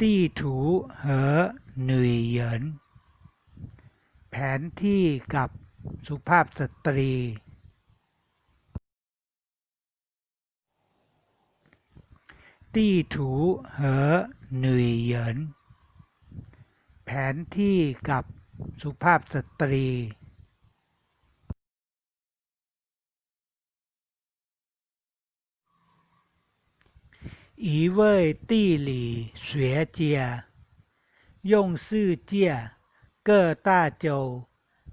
ตี้ถูเหอหนุยเยินแผนที่กับสุภาพสตรีที่ถูเหอหนุ่ยเหยิน แผนที่กับสุภาพสตรี 一位地理学家用世界各大洲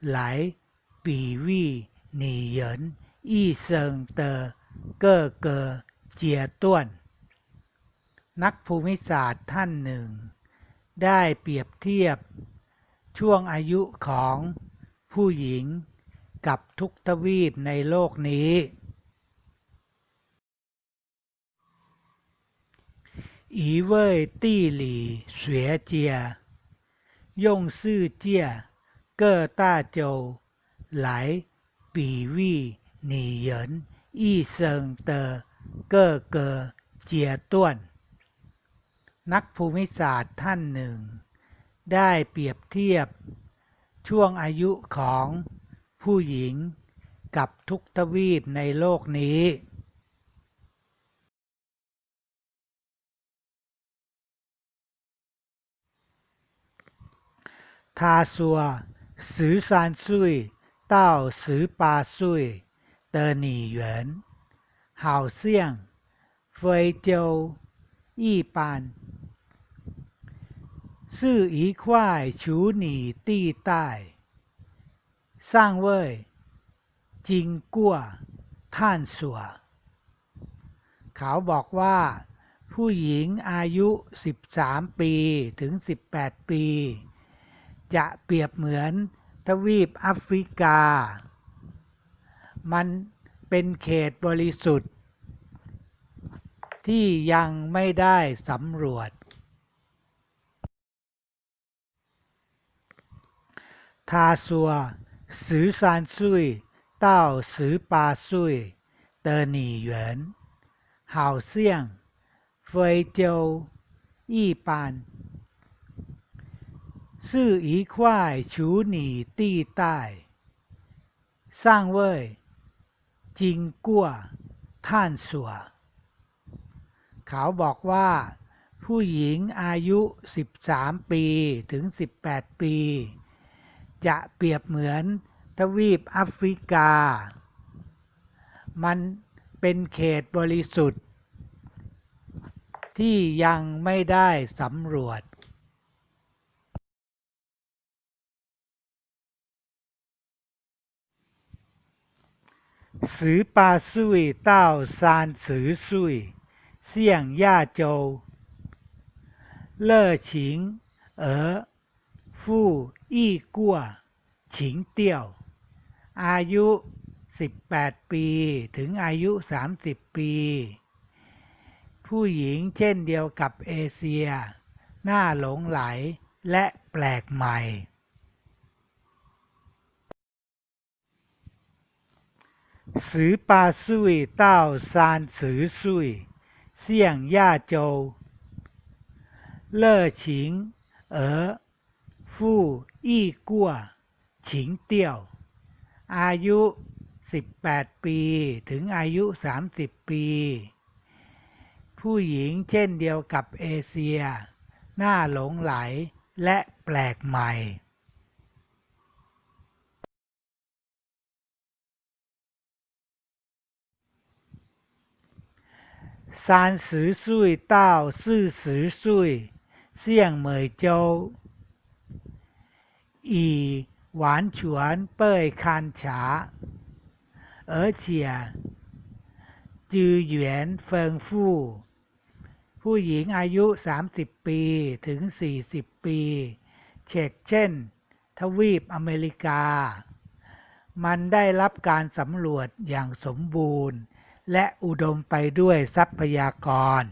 来比喻女人一生的各个阶段นักภูมิศาสตร์ท่านหนึ่ง ได้เปรียบเทียบช่วงอายุของผู้หญิงกับทุกทวีปในโลกนี้ 一位地理学家用世界各大洲来比喻女人一生的各个阶段นักภูมิศาสตร์ท่านหนึ่ง ได้เปรียบเทียบช่วงอายุของผู้หญิงกับทุกทวีปในโลกนี้ 他说十三岁到十八岁的女人好像非洲一般是一块处女地带尚未经过探索เขาบอกว่า ผู้หญิงอายุ 13 ปีถึง 18 ปี จะเปรียบเหมือนทวีปแอฟริกา มันเป็นเขตบริสุทธิ์ ที่ยังไม่ได้สำรวจ ทาสัวสือซานซุยเต้าสือปาซุยเตอหนีเหวนเห่าเสี่ยงเฟยเจียวอี้ปาน ขาบอกว่า ผู้หญิงอายุ 13 ปีถึง 18 ปี จะเปรียบเหมือนทวีปแอฟริกา มันเป็นเขตบริสุทธิ์ ที่ยังไม่ได้สำรวจ สิบแปาซุยเต้าซานสือซุยเสี่ยงย่าโจวเล่อฉิง เอ๋อฟู่อี้กัวฉิงเตี้ยว อายุ 18 ปีถึงอายุ 30 ปี ผู้หญิงเช่นเดียวกับเอเชีย หน้าหลงไหลและแปลกใหม่ สิบแปาซุยเต้าซามสิบสุยเสี่ยงย่าโจวเล่อฉิง เอ๋อฟู่อี้กัวฉิงเตียว อายุ 18 ปีถึงอายุ 30 ปี ผู้หญิงเช่นเดียวกับเอเชีย หน้าหลงไหลและแปลกใหม่ 三十岁到四十岁，像美洲，已完全被勘察，而且资源丰富。ผู้หญิงอายุ 30 ปี ถึง 40 ปี เช่นเช่น ทวีปอเมริกา มันได้รับการสำรวจอย่างสมบูรณ์ และอุดมไปด้วยทรัพยากร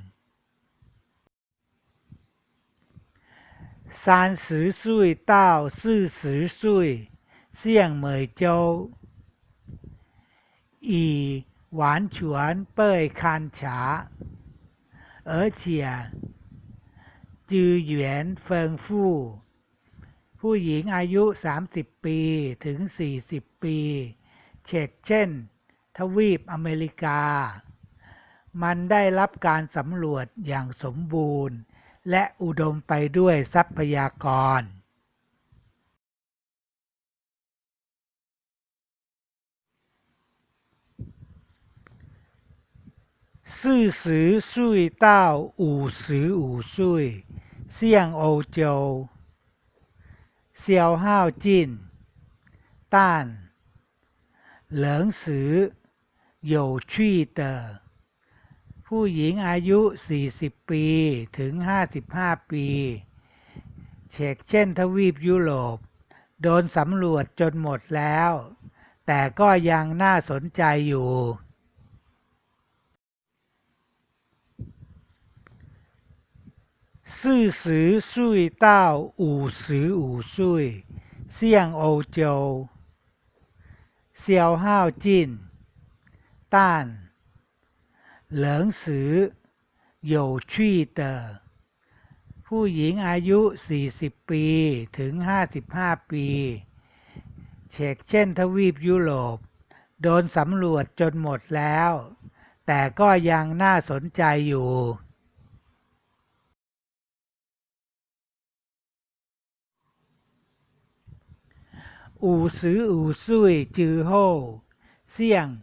สามสิบสุยต้าสี่สิบสุยเสี่ยงเหมยโจวอีหวานฉวนเป้ยคันฉา而且จือเหวียนเฟิงฟู่ผู้หญิงอายุ 30 ปีถึง 40 ปี เฉกเช่น ทวีปอเมริกา มันได้รับการสำรวจอย่างสมบูรณ์ และอุดมไปด้วยทรัพยากรสี่อสือซุยเต้า อู่สิบห้สุยเซียงโอโจวเซียวห้าวจินต้าน เหลิงสือ หยู่ชี่เตอร์ผู้หญิงอายุ 40 ปีถึง 55 ปี เช็กเช่นทวีปยุโรป โดนสำรวจจนหมดแล้ว แต่ก็ยังน่าสนใจอยู่ ซื่อสือซุยเต้า อู่สืออู่เซี่ยงโอโจเซียวห้าวจิน 但仍是有趣的 ผู้หญิงอายุ 40 ปี ถึง 55 ปี เช็กเช่นทวีปยุโรป โดนสำรวจจนหมดแล้ว แต่ก็ยังน่าสนใจอยู่ 五十五岁之后，向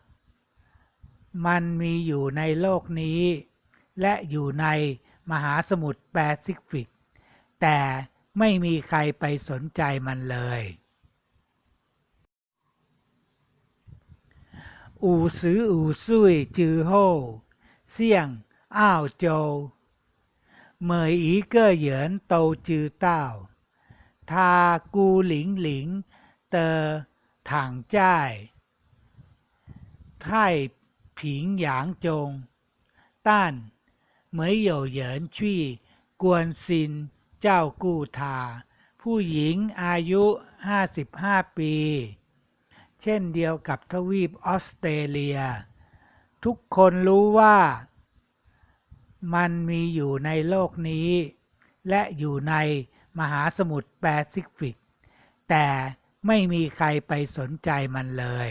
มันมีอยู่ในโลกนี้ และอยู่ในมหาสมุทรแปซิฟิก แต่ไม่มีใครไปสนใจมันเลย อูซืออูซุยจือโฮเสียง อ้าวโจวเหมยอีเก้อเหยินโตจือเต้า ทากูหลิงหลิง เตอ ถังจ้ายไท่ 平洋中，但没有人去关心照顾他。ผู้หญิงอายุ 55 ปี เช่นเดียวกับทวีปออสเตรเลีย ทุกคนรู้ว่า มันมีอยู่ในโลกนี้ และอยู่ในมหาสมุทรแปซิฟิก แต่ไม่มีใครไปสนใจมันเลย